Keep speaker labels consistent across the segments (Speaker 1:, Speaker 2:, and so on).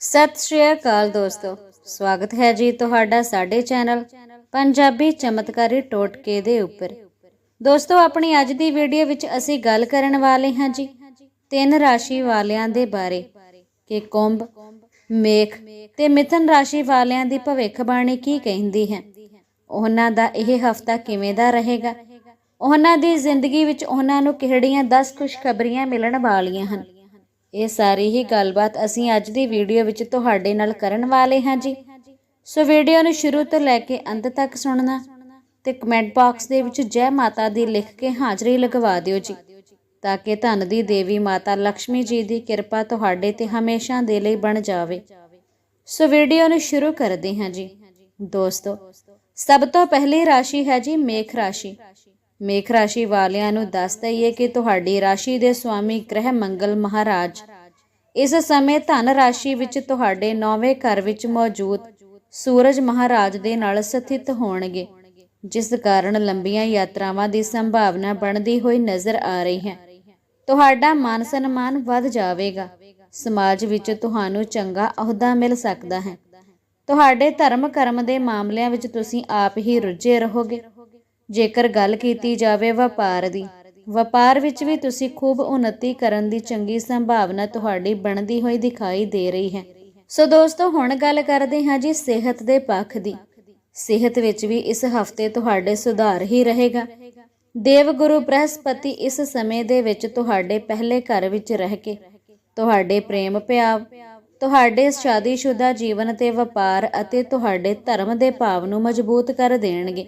Speaker 1: ਸਤਿ ਸ਼੍ਰੀ ਅਕਾਲ ਦੋਸਤੋ। ਸਵਾਗਤ ਹੈ ਜੀ ਤੁਹਾਡਾ ਸਾਡੇ ਚੈਨਲ ਪੰਜਾਬੀ ਚਮਤਕਾਰੀ ਟੋਟਕੇ ਦੇ ਉੱਪਰ। ਦੋਸਤੋ, ਆਪਣੀ ਅੱਜ ਦੀ ਵੀਡੀਓ ਵਿੱਚ ਅਸੀਂ ਗੱਲ ਕਰਨ ਵਾਲੇ ਹਾਂ ਜੀ ਤਿੰਨ ਰਾਸ਼ੀ ਵਾਲਿਆਂ ਦੇ ਬਾਰੇ ਕਿ ਕੁੰਭ, ਮੇਖ ਤੇ ਮਿਥਨ ਰਾਸ਼ੀ ਵਾਲਿਆਂ ਦੀ ਭਵਿੱਖਬਾਣੀ ਕੀ ਕਹਿੰਦੀ ਹੈ। ਉਹਨਾਂ ਦਾ ਇਹ ਹਫਤਾ ਕਿਵੇਂ ਦਾ ਰਹੇਗਾ? ਉਹਨਾਂ ਦੀ ਜ਼ਿੰਦਗੀ ਵਿੱਚ ਉਹਨਾਂ ਨੂੰ ਕਿਹੜੀਆਂ 10 ਖੁਸ਼ਖਬਰੀਆਂ ਮਿਲਣ ਵਾਲੀਆਂ ਹਨ? ਇਹ ਸਾਰੀ ਹੀ ਗੱਲਬਾਤ ਅਸੀਂ ਅੱਜ ਦੀ ਵੀਡੀਓ ਵਿੱਚ ਤੁਹਾਡੇ ਨਾਲ ਕਰਨ ਵਾਲੇ ਹਾਂ ਜੀ। ਸੋ ਵੀਡੀਓ ਨੂੰ ਸ਼ੁਰੂ ਤੋਂ ਲੈ ਕੇ ਅੰਤ ਤੱਕ ਸੁਣਨਾ ਤੇ ਕਮੈਂਟ ਬਾਕਸ ਦੇ ਵਿੱਚ ਜੈ ਮਾਤਾ ਦੀ ਲਿਖ ਕੇ ਹਾਜ਼ਰੀ ਲਗਵਾ ਦਿਓ ਜੀ, ਤਾਂ ਕਿ ਧਨ ਦੀ ਦੇਵੀ ਮਾਤਾ ਲక్ష్ਮੀ ਜੀ ਦੀ ਕਿਰਪਾ ਤੁਹਾਡੇ ਤੇ ਹਮੇਸ਼ਾ ਦੇ ਲਈ ਬਣ ਜਾਵੇ। ਸੋ ਵੀਡੀਓ ਨੂੰ ਸ਼ੁਰੂ ਕਰਦੇ ਹਾਂ ਜੀ। ਦੋਸਤੋ, ਸਭ ਤੋਂ ਪਹਿਲੀ ਰਾਸ਼ੀ ਹੈ ਜੀ ਮੇਖ ਰਾਸ਼ੀ। ਮੇਖ ਰਾਸ਼ੀ ਵਾਲਿਆਂ ਨੂੰ ਦੱਸ ਦਈਏ ਕਿ ਤੁਹਾਡੀ ਰਾਸ਼ੀ ਦੇ ਸਵਾਮੀ ਗ੍ਰਹਿ ਮੰਗਲ ਮਹਾਰਾਜ। ਇਸ ਸਮੇਂ ਧਨ ਰਾਸ਼ੀ ਵਿੱਚ ਤੁਹਾਡੇ ਨੌਵੇਂ ਘਰ ਵਿੱਚ ਮੌਜੂਦ ਸੂਰਜ ਮਹਾਰਾਜ ਦੇ ਨਾਲ ਸਥਿਤ ਹੋਣਗੇ, ਜਿਸ ਕਾਰਨ ਲੰਬੀਆਂ ਯਾਤਰਾਵਾਂ ਦੀ ਸੰਭਾਵਨਾ ਬਣਦੀ ਹੋਈ ਨਜ਼ਰ ਆ ਰਹੀ ਹੈ। ਤੁਹਾਡਾ ਮਾਨ ਸਨਮਾਨ ਵੱਧ ਜਾਵੇਗਾ। ਸਮਾਜ ਵਿੱਚ ਤੁਹਾਨੂੰ ਚੰਗਾ ਅਹੁਦਾ ਮਿਲ ਸਕਦਾ ਹੈ। ਤੁਹਾਡੇ ਧਰਮ ਕਰਮ ਦੇ ਮਾਮਲਿਆਂ ਵਿੱਚ ਤੁਸੀਂ ਆਪ ਹੀ ਰੁੱਝੇ ਰਹੋਗੇ। ਜੇਕਰ ਗੱਲ ਕੀਤੀ ਜਾਵੇ ਵਪਾਰ ਦੀ, ਵਪਾਰ ਵਿੱਚ ਵੀ ਤੁਸੀਂ ਖੂਬ ਉન્નਤੀ ਕਰਨ ਦੀ ਚੰਗੀ ਸੰਭਾਵਨਾ ਤੁਹਾਡੀ ਬਣਦੀ ਹੋਈ ਦਿਖਾਈ ਦੇ ਰਹੀ ਹੈ। ਸੋ ਦੋਸਤੋ, ਹੁਣ ਗੱਲ ਕਰਦੇ ਹਾਂ ਜੀ ਸਿਹਤ ਦੇ ਪੱਖ ਦੀ। ਸਿਹਤ ਵਿੱਚ ਵੀ ਇਸ ਹਫ਼ਤੇ ਤੁਹਾਡੇ ਸੁਧਾਰ ਹੀ ਰਹੇਗਾ। ਦੇਵ ਗੁਰੂ ਬ੍ਰਹਸਪਤੀ ਇਸ ਸਮੇਂ ਦੇ ਵਿੱਚ ਤੁਹਾਡੇ ਪਹਿਲੇ ਘਰ ਵਿੱਚ ਰਹਿ ਕੇ, ਤੁਹਾਡੇ ਪ੍ਰੇਮ ਪਿਆਵ, ਤੁਹਾਡੇ ਸ਼ਾਦੀशुदा ਜੀਵਨ ਤੇ ਵਪਾਰ ਅਤੇ ਤੁਹਾਡੇ ਧਰਮ ਦੇ ਭਾਵ ਨੂੰ ਮਜ਼ਬੂਤ ਕਰ ਦੇਣਗੇ।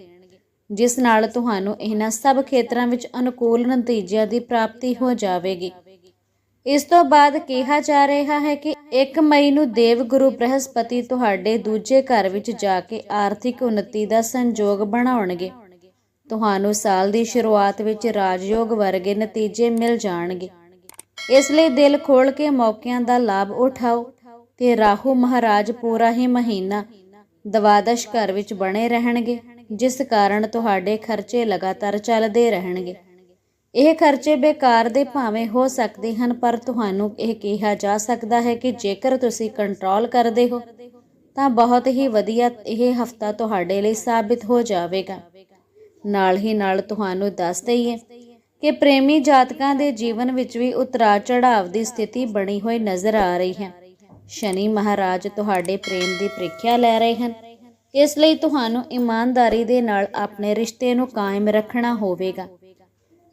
Speaker 1: ਜਿਸ ਨਾਲ ਤੁਹਾਨੂੰ ਇਹਨਾਂ ਸਭ ਖੇਤਰਾਂ ਵਿੱਚ ਅਨੁਕੂਲ ਨਤੀਜਿਆਂ ਦੀ ਪ੍ਰਾਪਤੀ ਹੋ ਜਾਵੇਗੀ। ਇਸ ਤੋਂ ਬਾਅਦ ਕਿਹਾ ਜਾ ਰਿਹਾ ਹੈ ਕਿ 1 ਮਈ ਨੂੰ ਦੇਵ ਗੁਰੂ ਬ੍ਰਹਸਪਤੀ ਤੁਹਾਡੇ ਦੂਜੇ ਘਰ ਵਿੱਚ ਜਾ ਕੇ ਆਰਥਿਕ ਉન્નਤੀ ਦਾ ਸੰਯੋਗ ਬਣਾਉਣਗੇ। ਤੁਹਾਨੂੰ ਸਾਲ ਦੀ ਸ਼ੁਰੂਆਤ ਵਿੱਚ ਰਾਜਯੋਗ ਵਰਗੇ ਨਤੀਜੇ ਮਿਲ ਜਾਣਗੇ। ਇਸ ਲਈ ਦਿਲ ਖੋਲ ਕੇ ਮੌਕਿਆਂ ਦਾ ਲਾਭ ਉਠਾਓ ਤੇ ਰਾਹੂ ਮਹਾਰਾਜ ਪੂਰਾ ਹੀ ਮਹੀਨਾ ਦਵਾਦਸ਼ ਘਰ ਵਿੱਚ ਬਣੇ ਰਹਿਣਗੇ। ਜਿਸ ਕਾਰਨ ਤੁਹਾਡੇ ਖਰਚੇ ਲਗਾਤਾਰ ਚੱਲਦੇ ਰਹਿਣਗੇ। ਇਹ ਖਰਚੇ ਬੇਕਾਰ ਦੇ ਭਾਵੇਂ ਹੋ ਸਕਦੇ ਹਨ, ਪਰ ਤੁਹਾਨੂੰ ਇਹ ਕਿਹਾ ਜਾ ਸਕਦਾ ਹੈ ਕਿ ਜੇਕਰ ਤੁਸੀਂ ਕੰਟਰੋਲ ਕਰਦੇ ਹੋ, ਤਾਂ ਬਹੁਤ ਹੀ ਵਧੀਆ ਇਹ ਹਫਤਾ ਤੁਹਾਡੇ ਲਈ ਸਾਬਿਤ ਹੋ ਜਾਵੇਗਾ। ਨਾਲ ਹੀ ਨਾਲ ਤੁਹਾਨੂੰ ਦੱਸ ਦਈਏ ਕਿ ਪ੍ਰੇਮੀ ਜਾਤਕਾਂ ਦੇ ਜੀਵਨ ਵਿੱਚ ਵੀ ਉਤਰਾਅ ਚੜਾਵ ਦੀ ਸਥਿਤੀ ਬਣੀ ਹੋਈ ਨਜ਼ਰ ਆ ਰਹੀ ਹੈ। ਸ਼ਨੀ ਮਹਾਰਾਜ ਤੁਹਾਡੇ ਪ੍ਰੇਮ ਦੀ ਪ੍ਰੀਖਿਆ ਲੈ ਰਹੇ ਹਨ। ਇਸ ਲਈ ਤੁਹਾਨੂੰ ਇਮਾਨਦਾਰੀ ਦੇ ਨਾਲ ਆਪਣੇ ਰਿਸ਼ਤੇ ਨੂੰ ਕਾਇਮ ਰੱਖਣਾ ਹੋਵੇਗਾ।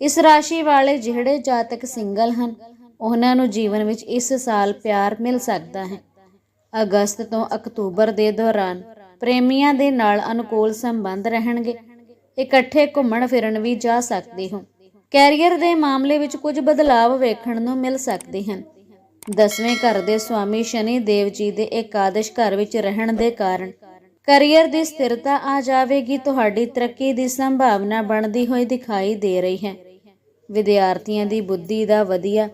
Speaker 1: ਇਸ ਰਾਸ਼ੀ ਵਾਲੇ ਜਿਹੜੇ ਜਾਤਕ ਸਿੰਗਲ ਹਨ, ਉਹਨਾਂ ਨੂੰ ਜੀਵਨ ਵਿੱਚ ਇਸ ਸਾਲ ਪਿਆਰ ਮਿਲ ਸਕਦਾ ਹੈ। ਅਗਸਤ ਤੋਂ ਅਕਤੂਬਰ ਦੇ ਦੌਰਾਨ ਪ੍ਰੇਮੀਆਂ ਦੇ ਨਾਲ ਅਨੁਕੂਲ ਸੰਬੰਧ ਰਹਿਣਗੇ। ਇਕੱਠੇ ਘੁੰਮਣ ਫਿਰਨ ਵੀ ਜਾ ਸਕਦੇ ਹੋ। ਕੈਰੀਅਰ ਦੇ ਮਾਮਲੇ ਵਿੱਚ ਕੁਝ ਬਦਲਾਅ ਵੇਖਣ ਨੂੰ ਮਿਲ ਸਕਦੇ ਹਨ। ਦਸਵੇਂ ਘਰ ਦੇ ਸਵਾਮੀ ਸ਼ਨੀ ਦੇਵ ਜੀ ਦੇ ਇਕਾਦਸ਼ ਘਰ ਵਿੱਚ ਰਹਿਣ ਦੇ ਕਾਰਨ ਕਰੀਅਰ ਦੀ ਸਥਿਰਤਾ ਆ ਜਾਵੇਗੀ, ਤੁਹਾਡੀ ਤਰੱਕੀ ਦੀ ਸੰਭਾਵਨਾ ਬਣਦੀ ਹੋਈ ਦਿਖਾਈ ਦੇ ਰਹੀ ਹੈ। ਵਿਦਿਆਰਥੀਆਂ ਦੀ ਬੁੱਧੀ ਦਾ ਵਧੀਆ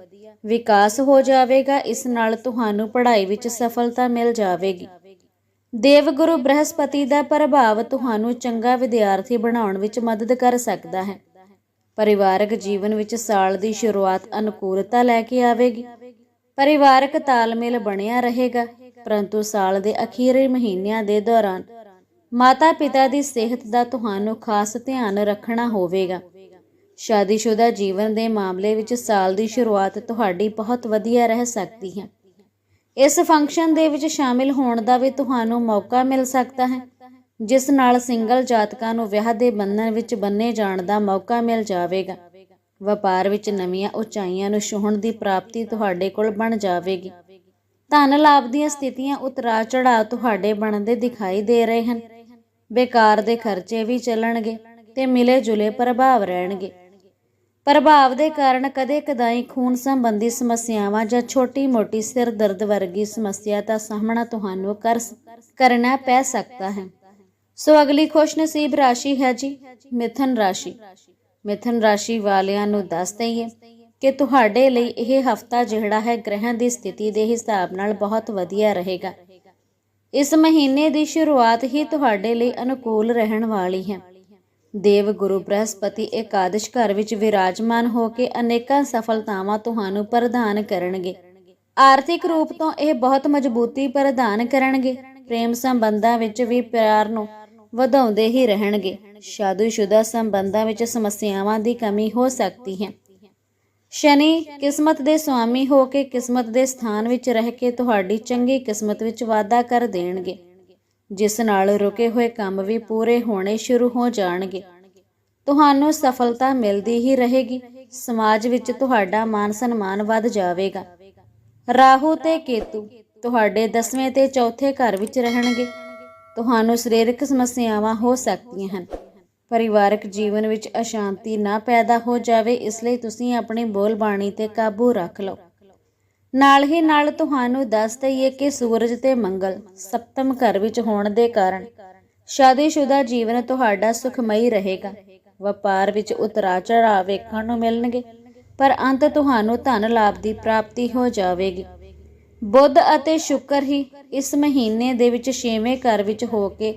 Speaker 1: ਵਿਕਾਸ ਹੋ ਜਾਵੇਗਾ, ਇਸ ਨਾਲ ਤੁਹਾਨੂੰ ਪੜ੍ਹਾਈ ਵਿੱਚ ਸਫਲਤਾ ਮਿਲ ਜਾਵੇਗੀ। ਦੇਵ ਗੁਰੂ ਬ੍ਰਹਸਪਤੀ ਦਾ ਪ੍ਰਭਾਵ ਤੁਹਾਨੂੰ ਚੰਗਾ ਵਿਦਿਆਰਥੀ ਬਣਾਉਣ ਵਿੱਚ ਮਦਦ ਕਰ ਸਕਦਾ ਹੈ। ਪਰਿਵਾਰਕ ਜੀਵਨ ਵਿੱਚ ਸਾਲ ਦੀ ਸ਼ੁਰੂਆਤ ਅਨੁਕੂਲਤਾ ਲੈ ਕੇ ਆਵੇਗੀ। ਪਰਿਵਾਰਕ ਤਾਲਮੇਲ ਬਣਿਆ ਰਹੇਗਾ। ਪਰੰਤੂ ਸਾਲ ਦੇ ਅਖੀਰੇ ਮਹੀਨਿਆਂ ਦੇ ਦੌਰਾਨ ਮਾਤਾ-ਪਿਤਾ ਦੀ ਸਿਹਤ ਦਾ ਤੁਹਾਨੂੰ ਖਾਸ ਧਿਆਨ ਰੱਖਣਾ ਹੋਵੇਗਾ। ਸ਼ਾਦੀशुदा ਜੀਵਨ ਦੇ ਮਾਮਲੇ ਵਿੱਚ ਸਾਲ ਦੀ ਸ਼ੁਰੂਆਤ ਤੁਹਾਡੀ ਬਹੁਤ ਵਧੀਆ ਰਹਿ ਸਕਦੀ ਹੈ। ਇਸ ਫੰਕਸ਼ਨ ਦੇ ਵਿੱਚ ਸ਼ਾਮਿਲ ਹੋਣ ਦਾ ਵੀ ਤੁਹਾਨੂੰ ਮੌਕਾ ਮਿਲ ਸਕਦਾ ਹੈ, ਜਿਸ ਨਾਲ ਸਿੰਗਲ ਜਾਤਕਾਂ ਨੂੰ ਵਿਆਹ ਦੇ ਬੰਧਨ ਵਿੱਚ ਬੰਨੇ ਜਾਣ ਦਾ ਮੌਕਾ ਮਿਲ ਜਾਵੇਗਾ। ਵਪਾਰ ਵਿੱਚ ਨਵੀਆਂ ਉਚਾਈਆਂ ਨੂੰ ਛੂਹਣ ਦੀ ਪ੍ਰਾਪਤੀ ਤੁਹਾਡੇ ਕੋਲ ਬਣ ਜਾਵੇਗੀ। ਧਨ ਲਾਭ ਦੀਆਂ ਸਥਿਤੀਆਂ ਉਤਰਾਅ ਚੜਾਅ ਤੁਹਾਡੇ ਬਣਦੇ ਦਿਖਾਈ ਦੇ ਰਹੇ ਹਨ। ਬੇਕਾਰ ਦੇ ਖਰਚੇ ਵੀ ਚੱਲਣਗੇ ਤੇ ਮਿਲੇ ਜੁਲੇ ਪ੍ਰਭਾਵ ਰਹਿਣਗੇ। ਪ੍ਰਭਾਵ ਦੇ ਕਾਰਨ ਕਦੇ ਕਦਾਈ ਖੂਨ ਸੰਬੰਧੀ ਸਮੱਸਿਆਵਾਂ ਜਾਂ ਛੋਟੀ-ਮੋਟੀ ਸਿਰ ਦਰਦ ਵਰਗੀ ਸਮੱਸਿਆ ਦਾ ਸਾਹਮਣਾ ਤੁਹਾਨੂੰ ਕਰ ਕਰਨਾ ਪੈ ਸਕਦਾ ਹੈ। ਸੋ ਅਗਲੀ ਖੁਸ਼ਨਸੀਬ ਰਾਸ਼ੀ ਹੈ ਜੀ, ਮਿਥਨ ਰਾਸ਼ੀ। ਮਿਥਨ ਰਾਸ਼ੀ ਵਾਲਿਆਂ ਨੂੰ ਦੱਸ ਦਈਏ ਕਿ ਤੁਹਾਡੇ ਲਈ ਇਹ ਹਫਤਾ ਜਿਹੜਾ ਹੈ ਗ੍ਰਹਿਾਂ ਦੀ ਸਥਿਤੀ ਦੇ ਹਿਸਾਬ ਨਾਲ ਬਹੁਤ ਵਧੀਆ ਰਹੇਗਾ। ਇਸ ਮਹੀਨੇ ਦੀ ਸ਼ੁਰੂਆਤ ਹੀ ਤੁਹਾਡੇ ਲਈ ਅਨੁਕੂਲ ਰਹਿਣ ਵਾਲੀ ਹੈ। ਦੇਵ ਗੁਰੂ ਬ੍ਰਹਸਪਤੀ ਇਕਾਦਸ਼ ਘਰ ਵਿੱਚ ਵਿਰਾਜਮਾਨ ਹੋ ਕੇ ਅਨੇਕਾਂ ਸਫਲਤਾਵਾਂ ਤੁਹਾਨੂੰ ਪ੍ਰਦਾਨ ਕਰਨਗੇ। ਆਰਥਿਕ ਰੂਪ ਤੋਂ ਇਹ ਬਹੁਤ ਮਜ਼ਬੂਤੀ ਪ੍ਰਦਾਨ ਕਰਨਗੇ। ਪ੍ਰੇਮ ਸੰਬੰਧਾਂ ਵਿੱਚ ਵੀ ਪਿਆਰ ਨੂੰ ਵਧਾਉਂਦੇ ਹੀ ਰਹਿਣਗੇ। ਸ਼ਾਦੀशुदा ਸੰਬੰਧਾਂ ਵਿੱਚ ਸਮੱਸਿਆਵਾਂ ਦੀ ਕਮੀ ਹੋ ਸਕਦੀ ਹੈ। ਸ਼ਨੀ, ਕਿਸਮਤ ਦੇ ਸੁਆਮੀ ਹੋ ਕੇ ਕਿਸਮਤ ਦੇ ਸਥਾਨ ਵਿੱਚ ਰਹਿ ਕੇ ਤੁਹਾਡੀ ਚੰਗੀ ਕਿਸਮਤ ਵਿੱਚ ਵਾਧਾ ਕਰ ਦੇਣਗੇ। ਜਿਸ ਨਾਲ ਰੁਕੇ ਹੋਏ ਕੰਮ ਵੀ ਪੂਰੇ ਹੋਣੇ ਸ਼ੁਰੂ ਹੋ ਜਾਣਗੇ। ਤੁਹਾਨੂੰ ਸਫਲਤਾ ਮਿਲਦੀ ਹੀ ਰਹੇਗੀ। ਸਮਾਜ ਵਿੱਚ ਤੁਹਾਡਾ ਮਾਨ ਸਨਮਾਨ ਵੱਧ ਜਾਵੇਗਾ। ਰਾਹੂ ਤੇ ਕੇਤੂ ਤੁਹਾਡੇ 10ਵੇਂ ਤੇ ਚੌਥੇ ਘਰ ਵਿੱਚ ਰਹਿਣਗੇ। ਤੁਹਾਨੂੰ ਸਰੀਰਕ ਸਮੱਸਿਆਵਾਂ ਹੋ ਸਕਦੀਆਂ ਹਨ। ਪਰਿਵਾਰਕ ਜੀਵਨ ਵਿੱਚ ਅਸ਼ਾਂਤੀ ਨਾ ਪੈਦਾ ਹੋ ਜਾਵੇ, ਇਸ ਲਈ ਤੁਸੀਂ ਆਪਣੀ ਬੋਲਬਾਣੀ ਤੇ ਕਾਬੂ ਰੱਖ ਲਓ। ਨਾਲ ਹੀ ਨਾਲ ਤੁਹਾਨੂੰ ਦੱਸ ਦਈਏ ਕਿ ਸੂਰਜ ਤੇ ਮੰਗਲ ਸਪਤਮ ਘਰ ਵਿੱਚ ਹੋਣ ਦੇ ਕਾਰਨ ਸ਼ਾਦੀशुदा ਜੀਵਨ ਤੁਹਾਡਾ ਸੁਖਮਈ ਰਹੇਗਾ। ਵਪਾਰ ਵਿੱਚ ਉਤਰਾ ਚੜਾਅ ਵੇਖਣ ਨੂੰ ਮਿਲਣਗੇ, ਪਰ ਅੰਤ ਤੁਹਾਨੂੰ ਧਨ ਲਾਭ ਦੀ ਪ੍ਰਾਪਤੀ ਹੋ ਜਾਵੇਗੀ। ਬੁੱਧ ਅਤੇ ਸ਼ੁਕਰ ਹੀ ਇਸ ਮਹੀਨੇ ਦੇ ਵਿੱਚ ਛੇਵੇਂ ਘਰ ਵਿੱਚ ਹੋ ਕੇ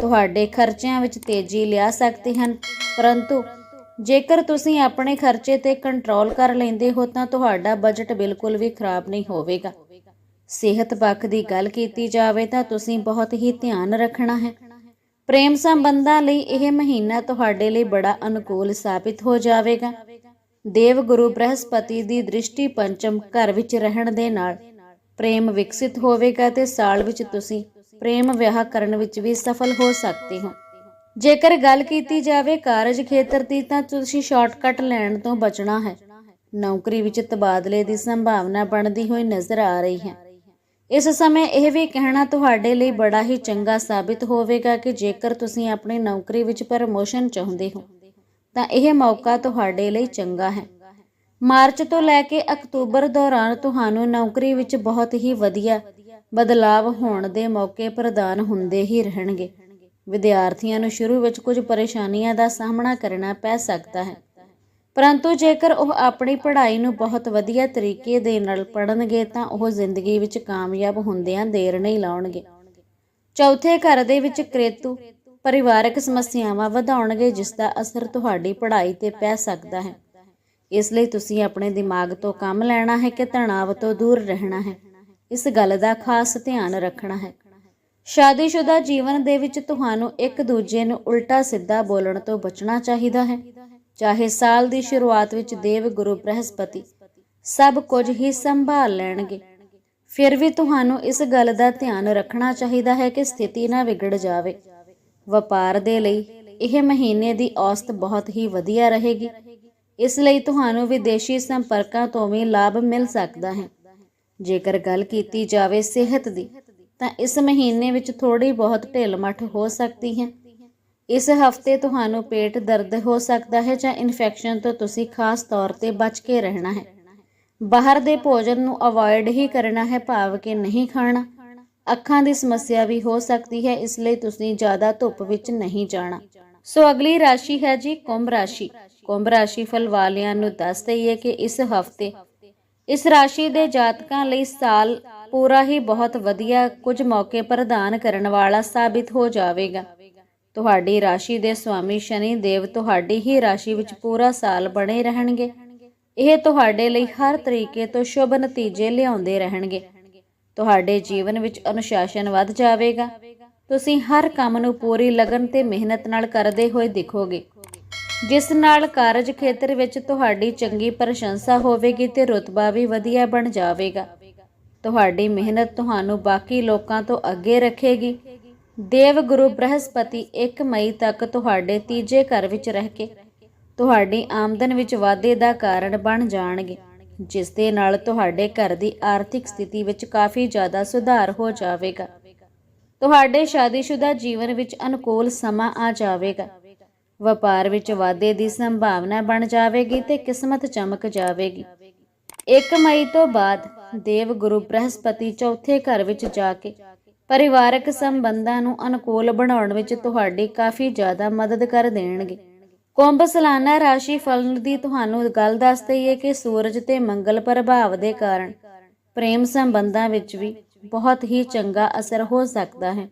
Speaker 1: ਤੁਹਾਡੇ ਖਰਚਿਆਂ ਵਿੱਚ ਤੇਜ਼ੀ ਲਿਆ ਸਕਦੇ ਹਨ। ਪਰੰਤੂ ਜੇਕਰ ਤੁਸੀਂ ਆਪਣੇ ਖਰਚੇ ਤੇ ਕੰਟਰੋਲ ਕਰ ਲੈਂਦੇ ਹੋ, ਤਾਂ ਤੁਹਾਡਾ ਬਜਟ ਬਿਲਕੁਲ ਵੀ ਖਰਾਬ ਨਹੀਂ ਹੋਵੇਗਾ। ਸਿਹਤ ਪੱਖ ਦੀ ਗੱਲ ਕੀਤੀ ਜਾਵੇ, ਤਾਂ ਤੁਸੀਂ ਬਹੁਤ ਹੀ ਧਿਆਨ ਰੱਖਣਾ ਹੈ। ਪ੍ਰੇਮ ਸੰਬੰਧਾਂ ਲਈ ਇਹ ਮਹੀਨਾ ਤੁਹਾਡੇ ਲਈ ਬੜਾ ਅਨੁਕੂਲ ਸਾਬਿਤ ਹੋ ਜਾਵੇਗਾ। ਦੇਵ ਗੁਰੂ ਬ੍ਰਹਸਪਤੀ ਦੀ ਦ੍ਰਿਸ਼ਟੀ ਪੰਚਮ ਘਰ ਵਿੱਚ ਰਹਿਣ ਦੇ ਨਾਲ ਪ੍ਰੇਮ ਵਿਕਸਿਤ ਹੋਵੇਗਾ ਤੇ ਸਾਲ ਵਿੱਚ ਤੁਸੀਂ ਪ੍ਰੇਮ ਵਿਆਹ ਕਰਨ ਵਿੱਚ ਵੀ ਸਫਲ ਹੋ ਸਕਦੇ ਹੋ। ਜੇਕਰ ਗੱਲ ਕੀਤੀ ਜਾਵੇ ਕਾਰਜ ਖੇਤਰ ਦੀ ਤਾਂ ਤੁਸੀਂ ਸ਼ਾਰਟਕਟ ਲੈਣ ਤੋਂ ਬਚਣਾ ਹੈ। ਨੌਕਰੀ ਵਿੱਚ ਤਬਾਦਲੇ ਦੀ ਸੰਭਾਵਨਾ ਬਣਦੀ ਹੋਈ ਨਜ਼ਰ ਆ ਰਹੀ ਹੈ। ਇਸ ਸਮੇਂ ਇਹ ਵੀ ਕਹਿਣਾ ਤੁਹਾਡੇ ਲਈ ਬੜਾ ਹੀ ਚੰਗਾ ਸਾਬਿਤ ਹੋਵੇਗਾ ਕਿ ਜੇਕਰ ਤੁਸੀਂ ਆਪਣੀ ਨੌਕਰੀ ਵਿੱਚ ਪ੍ਰਮੋਸ਼ਨ ਚਾਹੁੰਦੇ ਹੋ, ਤਾਂ ਇਹ ਮੌਕਾ ਤੁਹਾਡੇ ਲਈ ਚੰਗਾ ਹੈ। ਮਾਰਚ ਤੋਂ ਲੈ ਕੇ ਅਕਤੂਬਰ ਦੌਰਾਨ ਤੁਹਾਨੂੰ ਨੌਕਰੀ ਵਿੱਚ ਬਹੁਤ ਹੀ ਵਧੀਆ ਬਦਲਾਵ ਹੋਣ ਦੇ ਮੌਕੇ ਪ੍ਰਦਾਨ ਹੁੰਦੇ ਹੀ ਰਹਿਣਗੇ। ਵਿਦਿਆਰਥੀਆਂ ਨੂੰ ਸ਼ੁਰੂ ਵਿੱਚ ਕੁਝ ਪਰੇਸ਼ਾਨੀਆਂ ਦਾ ਸਾਹਮਣਾ ਕਰਨਾ ਪੈ ਸਕਦਾ ਹੈ। ਪਰੰਤੂ ਜੇਕਰ ਉਹ ਆਪਣੀ ਪੜ੍ਹਾਈ ਨੂੰ ਬਹੁਤ ਵਧੀਆ ਤਰੀਕੇ ਦੇ ਨਾਲ ਪੜ੍ਹਨਗੇ ਤਾਂ ਉਹ ਜ਼ਿੰਦਗੀ ਵਿੱਚ ਕਾਮਯਾਬ ਹੁੰਦਿਆਂ ਦੇਰ ਨਹੀਂ ਲਾਉਣਗੇ। ਚੌਥੇ ਘਰ ਦੇ ਵਿੱਚ ਕ੍ਰੇਤੂ ਪਰਿਵਾਰਕ ਸਮੱਸਿਆਵਾਂ ਵਧਾਉਣਗੇ ਜਿਸ ਦਾ ਅਸਰ ਤੁਹਾਡੀ ਪੜ੍ਹਾਈ ਤੇ ਪੈ ਸਕਦਾ ਹੈ। ਇਸ ਲਈ ਤੁਸੀਂ ਆਪਣੇ ਦਿਮਾਗ ਤੋਂ ਕੰਮ ਲੈਣਾ ਹੈ ਕਿ ਤਣਾਅ ਤੋਂ ਦੂਰ ਰਹਿਣਾ ਹੈ। ਇਸ ਗੱਲ ਦਾ ਖਾਸ ਧਿਆਨ ਰੱਖਣਾ ਹੈ। ਸ਼ਾਦੀशुदा ਜੀਵਨ ਦੇ ਵਿੱਚ ਤੁਹਾਨੂੰ ਇੱਕ ਦੂਜੇ ਨੂੰ ਉਲਟਾ ਸਿੱਧਾ ਬੋਲਣ ਤੋਂ ਬਚਣਾ ਚਾਹੀਦਾ ਹੈ। ਚਾਹੇ ਸਾਲ ਦੀ ਸ਼ੁਰੂਆਤ ਵਿੱਚ ਦੇਵ ਗੁਰੂ ਬ੍ਰਹਸਪਤੀ ਸਭ ਕੁਝ ਹੀ ਸੰਭਾਲ ਲੈਣਗੇ, ਫਿਰ ਵੀ ਤੁਹਾਨੂੰ ਇਸ ਗੱਲ ਦਾ ਧਿਆਨ ਰੱਖਣਾ ਚਾਹੀਦਾ ਹੈ ਕਿ ਸਥਿਤੀ ਨਾ ਵਿਗੜ ਜਾਵੇ। ਵਪਾਰ ਦੇ ਲਈ ਇਹ ਮਹੀਨੇ ਦੀ ਔਸਤ ਬਹੁਤ ਹੀ ਵਧੀਆ ਰਹੇਗੀ। ਇਸ ਲਈ ਤੁਹਾਨੂੰ ਵਿਦੇਸ਼ੀ ਸੰਪਰਕਾਂ ਤੋਂ ਵੀ ਲਾਭ ਮਿਲ ਸਕਦਾ ਹੈ। ਜੇਕਰ ਗੱਲ ਕੀਤੀ ਜਾਵੇ ਸਿਹਤ ਦੀ, ਤਾਂ ਇਸ ਮਹੀਨੇ ਵਿੱਚ ਥੋੜੀ ਬਹੁਤ ਢਿੱਲ-ਮੱਠ ਹੋ ਸਕਦੀ ਹੈ। ਇਸ ਹਫ਼ਤੇ ਤੁਹਾਨੂੰ ਪੇਟ ਦਰਦ ਹੋ ਸਕਦਾ ਹੈ ਜਾਂ ਇਨਫੈਕਸ਼ਨ ਤੋਂ ਤੁਸੀਂ ਖਾਸ ਤੌਰ ਤੇ ਬਚ ਕੇ ਰਹਿਣਾ ਹੈ। ਬਾਹਰ ਦੇ ਭੋਜਨ ਨੂੰ ਅਵੋਇਡ ਹੀ ਕਰਨਾ ਹੈ, ਭਾਵ ਕਿ ਨਹੀਂ ਖਾਣਾ। ਅੱਖਾਂ ਦੀ ਸਮੱਸਿਆ ਵੀ ਹੋ ਸਕਦੀ ਹੈ, ਇਸ ਲਈ ਤੁਸੀਂ ਜ਼ਿਆਦਾ ਧੁੱਪ ਵਿੱਚ ਨਹੀਂ ਜਾਣਾ। ਸੋ ਅਗਲੀ ਰਾਸ਼ੀ ਹੈ ਜੀ ਕੁੰਭ ਰਾਸ਼ੀ। ਕੁੰਭ ਰਾਸ਼ੀ ਫਲ ਵਾਲਿਆਂ ਨੂੰ ਦੱਸ ਦਈਏ ਕਿ ਇਸ ਹਫ਼ਤੇ ਇਸ ਰਾਸ਼ੀ ਦੇ ਜਾਤਕਾਂ ਲਈ ਸਾਲ ਪੂਰਾ ਹੀ ਬਹੁਤ ਵਧੀਆ ਕੁਝ ਮੌਕੇ ਪ੍ਰਦਾਨ ਕਰਨ ਵਾਲਾ ਸਾਬਿਤ ਹੋ ਜਾਵੇਗਾ। ਤੁਹਾਡੀ ਰਾਸ਼ੀ ਦੇ ਸਵਾਮੀ ਸ਼ਨੀ ਦੇਵ ਤੁਹਾਡੀ ਹੀ ਰਾਸ਼ੀ ਵਿੱਚ ਪੂਰਾ ਸਾਲ ਬਣੇ ਰਹਿਣਗੇ। ਇਹ ਤੁਹਾਡੇ ਲਈ ਹਰ ਤਰੀਕੇ ਤੋਂ ਸ਼ੁਭ ਨਤੀਜੇ ਲਿਆਉਂਦੇ ਰਹਿਣਗੇ। ਤੁਹਾਡੇ ਜੀਵਨ ਵਿੱਚ ਅਨੁਸ਼ਾਸਨ ਵੱਧ ਜਾਵੇਗਾ। ਤੁਸੀਂ ਹਰ ਕੰਮ ਨੂੰ ਪੂਰੀ ਲਗਨ ਤੇ ਮਿਹਨਤ ਨਾਲ ਕਰਦੇ ਹੋਏ ਦਿਖੋਗੇ। ਜਿਸ ਨਾਲ ਕਾਰਜ ਖੇਤਰ ਵਿੱਚ ਤੁਹਾਡੀ ਚੰਗੀ ਪ੍ਰਸ਼ੰਸਾ ਹੋਵੇਗੀ ਤੇ ਰੁਤਬਾ ਵੀ ਵਧੀਆ ਬਣ ਜਾਵੇਗਾ। ਤੁਹਾਡੀ ਮਿਹਨਤ ਤੁਹਾਨੂੰ ਬਾਕੀ ਲੋਕਾਂ ਤੋਂ ਅੱਗੇ ਰੱਖੇਗੀ। ਦੇਵ ਗੁਰੂ ਬ੍ਰਹਸਪਤੀ 1 ਮਈ ਤੱਕ ਤੁਹਾਡੇ ਤੀਜੇ ਘਰ ਵਿੱਚ ਰਹਿ ਕੇ ਤੁਹਾਡੀ ਆਮਦਨ ਵਿੱਚ ਵਾਧੇ ਦਾ ਕਾਰਨ ਬਣ ਜਾਣਗੇ, ਜਿਸ ਦੇ ਨਾਲ ਤੁਹਾਡੇ ਘਰ ਦੀ ਆਰਥਿਕ ਸਥਿਤੀ ਵਿੱਚ ਕਾਫੀ ਜ਼ਿਆਦਾ ਸੁਧਾਰ ਹੋ ਜਾਵੇਗਾ। ਤੁਹਾਡੇ ਸ਼ਾਦੀशुदा ਜੀਵਨ ਵਿੱਚ ਅਨੁਕੂਲ ਸਮਾਂ ਆ ਜਾਵੇਗਾ। ਵਪਾਰ ਵਿੱਚ ਵਾਧੇ ਦੀ ਸੰਭਾਵਨਾ ਬਣ ਜਾਵੇਗੀ ਤੇ ਕਿਸਮਤ ਚਮਕ ਜਾਵੇਗੀ। 1 ਮਈ ਤੋਂ ਬਾਅਦ ਦੇਵ ਗੁਰੂ ਬ੍ਰਹਸਪਤੀ ਚੌਥੇ ਘਰ ਵਿੱਚ ਜਾ ਕੇ ਪਰਿਵਾਰਕ ਸੰਬੰਧਾਂ ਨੂੰ ਅਨੁਕੂਲ ਬਣਾਉਣ ਵਿੱਚ ਤੁਹਾਡੀ ਕਾਫੀ ਜ਼ਿਆਦਾ ਮਦਦ ਕਰ ਦੇਣਗੇ। ਕੁੰਭ ਸਾਲਾਨਾ ਰਾਸ਼ੀ ਫਲ ਦੀ ਤੁਹਾਨੂੰ ਗੱਲ ਦੱਸ ਦਈਏ ਕਿ ਸੂਰਜ ਤੇ ਮੰਗਲ ਪ੍ਰਭਾਵ ਦੇ ਕਾਰਨ ਪ੍ਰੇਮ ਸੰਬੰਧਾਂ ਵਿੱਚ ਵੀ ਬਹੁਤ ਹੀ ਚੰਗਾ ਅਸਰ ਹੋ ਸਕਦਾ ਹੈ।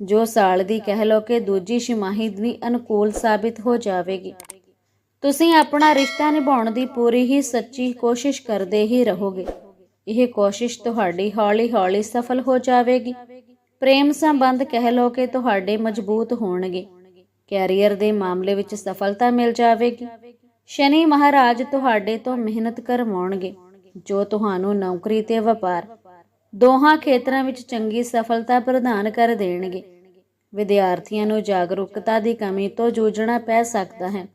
Speaker 1: ਜੋ ਸਾਲ ਦੀ ਕਹਿ ਲੋ ਕਿ ਦੂਜੀ ਛਿਮਾਹੀ ਵੀ ਅਨੁਕੂਲ ਸਾਬਿਤ ਹੋ ਜਾਵੇਗੀ। ਤੁਸੀਂ ਆਪਣਾ ਰਿਸ਼ਤਾ ਨਿਭਾਉਣ ਦੀ ਪੂਰੀ ਹੀ ਸੱਚੀ ਕੋਸ਼ਿਸ਼ ਕਰਦੇ ਹੀ ਰਹੋਗੇ। ਇਹ ਕੋਸ਼ਿਸ਼ ਤੁਹਾਡੀ ਹੌਲੀ-ਹੌਲੀ ਸਫਲ ਹੋ ਜਾਵੇਗੀ। ਪ੍ਰੇਮ ਸੰਬੰਧ ਕਹਿ ਲੋ ਕਿ ਤੁਹਾਡੇ ਮਜ਼ਬੂਤ ਹੋਣਗੇ। ਕੈਰੀਅਰ ਦੇ ਮਾਮਲੇ ਵਿੱਚ ਸਫਲਤਾ ਮਿਲ ਜਾਵੇਗੀ। ਸ਼ਨੀ ਮਹਾਰਾਜ ਤੁਹਾਡੇ ਤੋਂ ਮਿਹਨਤ ਕਰਵਾਉਣਗੇ, ਜੋ ਤੁਹਾਨੂੰ ਨੌਕਰੀ ਤੇ ਵਪਾਰ ਦੋਹਾਂ ਖੇਤਰਾਂ ਵਿੱਚ ਚੰਗੀ ਸਫਲਤਾ ਪ੍ਰਦਾਨ ਕਰ ਦੇਣਗੇ। ਵਿਦਿਆਰਥੀਆਂ ਨੂੰ ਜਾਗਰੂਕਤਾ ਦੀ ਕਮੀ ਤੋਂ ਜੂਝਣਾ ਪੈ ਸਕਦਾ ਹੈ।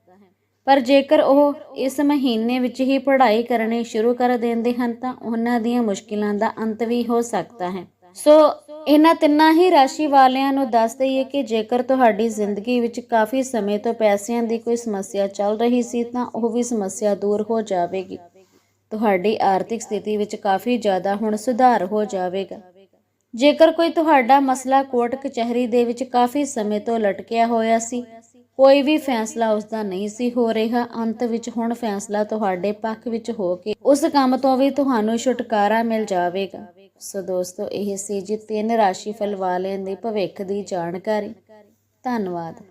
Speaker 1: ਪਰ ਜੇਕਰ ਉਹ ਇਸ ਮਹੀਨੇ ਵਿੱਚ ਹੀ ਪੜ੍ਹਾਈ ਕਰਨੀ ਸ਼ੁਰੂ ਕਰ ਦਿੰਦੇ ਹਨ, ਤਾਂ ਉਹਨਾਂ ਦੀਆਂ ਮੁਸ਼ਕਿਲਾਂ ਦਾ ਅੰਤ ਵੀ ਹੋ ਸਕਦਾ ਹੈ। ਸੋ, ਇਹਨਾਂ ਤਿੰਨਾਂ ਹੀ ਰਾਸ਼ੀ ਵਾਲਿਆਂ ਨੂੰ ਦੱਸ ਦਈਏ ਕਿ ਜੇਕਰ ਤੁਹਾਡੀ ਜ਼ਿੰਦਗੀ ਵਿੱਚ ਕਾਫੀ ਸਮੇਂ ਤੋਂ ਪੈਸਿਆਂ ਦੀ ਕੋਈ ਸਮੱਸਿਆ ਚੱਲ ਰਹੀ ਸੀ, ਤਾਂ ਉਹ ਵੀ ਸਮੱਸਿਆ ਦੂਰ ਹੋ ਜਾਵੇਗੀ। ਤੁਹਾਡੀ ਆਰਥਿਕ ਸਥਿਤੀ ਵਿੱਚ ਕਾਫੀ ਜ਼ਿਆਦਾ ਹੁਣ ਸੁਧਾਰ ਹੋ ਜਾਵੇਗਾ। ਜੇਕਰ ਕੋਈ ਤੁਹਾਡਾ ਮਸਲਾ ਕੋਰਟ ਕਚਹਿਰੀ ਦੇ ਵਿੱਚ ਕਾਫੀ ਸਮੇਂ ਤੋਂ ਲਟਕਿਆ ਹੋਇਆ ਸੀ, ਕੋਈ ਵੀ ਫੈਸਲਾ ਉਸ ਦਾ ਨਹੀਂ ਸੀ ਹੋ ਰਿਹਾ। ਅੰਤ ਵਿੱਚ ਹੁਣ ਫੈਸਲਾ ਤੁਹਾਡੇ ਪੱਖ ਵਿੱਚ ਹੋ ਕੇ ਉਸ ਕੰਮ ਤੋਂ ਵੀ ਤੁਹਾਨੂੰ ਛੁਟਕਾਰਾ ਮਿਲ ਜਾਵੇਗਾ। ਸੋ ਦੋਸਤੋ, ਇਹ ਸੀ ਜੀ ਤਿੰਨ ਰਾਸ਼ੀ ਫਲ ਵਾਲਿਆਂ ਦੇ ਭਵਿੱਖ ਦੀ ਜਾਣਕਾਰੀ। ਧੰਨਵਾਦ।